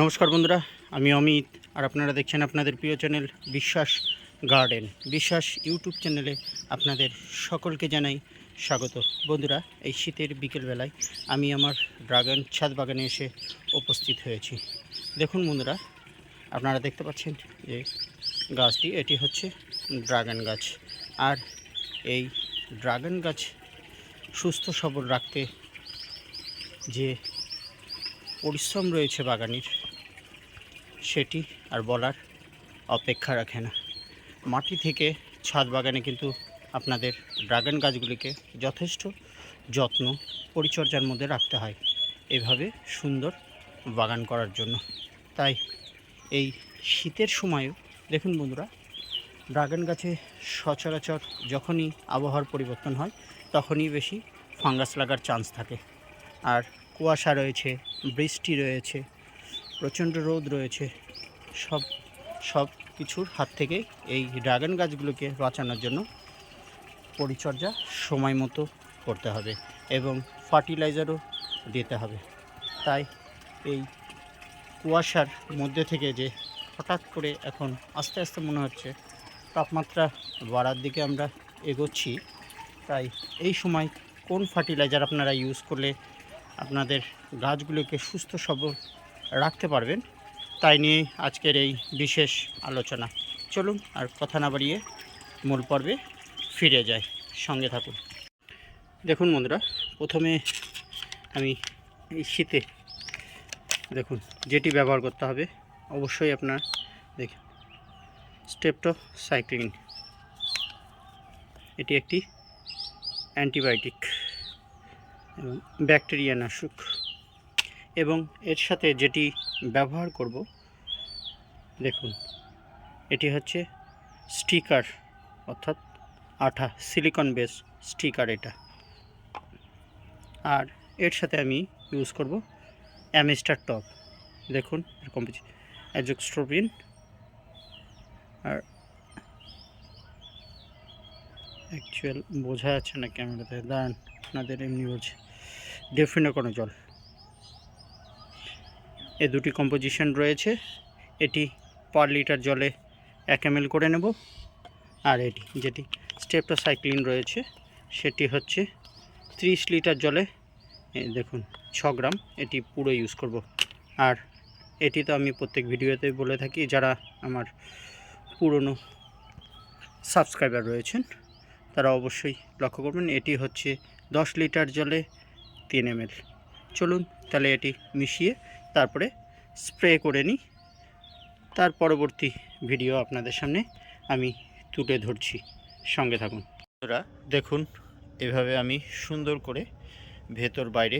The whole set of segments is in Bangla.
নমস্কার বন্ধুরা, আমি অমিত, আর আপনারা দেখছেন আপনাদের প্রিয় চ্যানেল বিশ্বাস গার্ডেন। বিশ্বাস ইউটিউব চ্যানেলে আপনাদের সকলকে জানাই স্বাগত। বন্ধুরা, এই শীতের বিকেলবেলায় আমি আমার ড্রাগন ছাদ বাগানে এসে উপস্থিত হয়েছি। দেখুন বন্ধুরা, আপনারা দেখতে পাচ্ছেন যে গাছটি, এটি হচ্ছে ড্রাগন গাছ। আর এই ড্রাগন গাছ সুস্থ সবল রাখতে যে পরিশ্রম রয়েছে বাগানের। সেটি আর বলার অপেক্ষা রাখে না। মাটি থেকে ছাদ বাগানে কিন্তু আপনাদের ড্রাগন গাছগুলিকে যথেষ্ট যত্ন, পরিচর্যার মধ্যে রাখতে হয় এভাবে সুন্দর বাগান করার জন্য। তাই এই শীতের সময়ও দেখুন বন্ধুরা, ড্রাগন গাছে সচরাচর যখনই আবহাওয়ার পরিবর্তন হয়, তখনই বেশি ফাঙ্গাস লাগার চান্স থাকে। আর কুয়াশা রয়েছে, বৃষ্টি রয়েছে, প্রচণ্ড রোদ রয়েছে, সব সব কিছুর হাত থেকে এই ড্রাগন গাছগুলোকে বাঁচানোর জন্য পরিচর্যা সময় মতো করতে হবে এবং ফার্টিলাইজারও দিতে হবে। তাই এই কুয়াশার মধ্যে থেকে যে হঠাৎ করে এখন আস্তে আস্তে মনে হচ্ছে তাপমাত্রা বাড়ার দিকে আমরা এগোচ্ছি, তাই এই সময় কোন ফার্টিলাইজার আপনারা ইউজ করলে আপনাদের গাছগুলোকে সুস্থ সবল রাখতে পারবেন। তাই নিয়ে আজকের এই বিশেষ আলোচনা। চলুন আর কথা না বাড়িয়ে মূল পর্বে ফিরে যাই। সঙ্গে থাকুন। দেখুন বন্ধুরা, প্রথমে আমি এই শীতে, দেখুন, যেটি ব্যবহার করতে হবে, অবশ্যই আপনার দেখুন স্টেপটো সাইক্লিন এটি একটি অ্যান্টিবায়োটিক। এবং ব্যাকটেরিয়া নাশক। এবং এর সাথে যেটি ব্যবহার করব, দেখুন, এটি হচ্ছে স্টিকার, অর্থাৎ আঠা, সিলিকন বেস স্টিকার এটা। আর এর সাথে আমি ইউজ করব অ্যামিস্টার টপ। দেখুন, এরকম অ্যাজোক্সট্রোপিন। আর অ্যাকচুয়াল বোঝা যাচ্ছে না ক্যামেরাতে। দাঁড়ান, আপনাদের এমনি বলছে। ডেফিনে কোনো জল এ দুটি কম্পোজিশন রয়েছে। এটি পার লিটার জলে এক এম করে নেব। আর এটি যেটি স্টেপটোসাইক্লিন রয়েছে, সেটি হচ্ছে ত্রিশ লিটার জলে দেখুন, ছ গ্রাম এটি পুরো ইউজ করব। আর এটি তো আমি প্রত্যেক ভিডিওতে বলে থাকি, যারা আমার পুরনো সাবস্ক্রাইবার রয়েছেন, তারা অবশ্যই লক্ষ্য করবেন, এটি হচ্ছে দশ লিটার জলে তিন এম চলুন তাহলে এটি মিশিয়ে তারপরে স্প্রে করে নিই। তার পরবর্তী ভিডিও আপনাদের সামনে আমি তুলে ধরছি। সঙ্গে থাকুন। বন্ধুরা, দেখুন, এভাবে আমি সুন্দর করে ভেতর বাইরে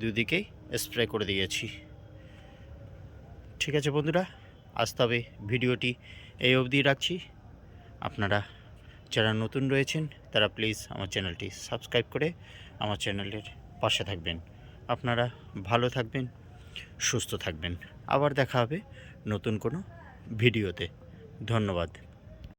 দুদিকেই স্প্রে করে দিয়েছি। ঠিক আছে বন্ধুরা, আজ তবে ভিডিওটি এই অবধি রাখছি। আপনারা যারা নতুন রয়েছেন, তারা প্লিজ আমার চ্যানেলটি সাবস্ক্রাইব করে আমার চ্যানেলের পাশে থাকবেন। আপনারা ভালো থাকবেন সুস্থ থাকবেন। আবার দেখা হবে নতুন কোনো ভিডিওতে। ধন্যবাদ।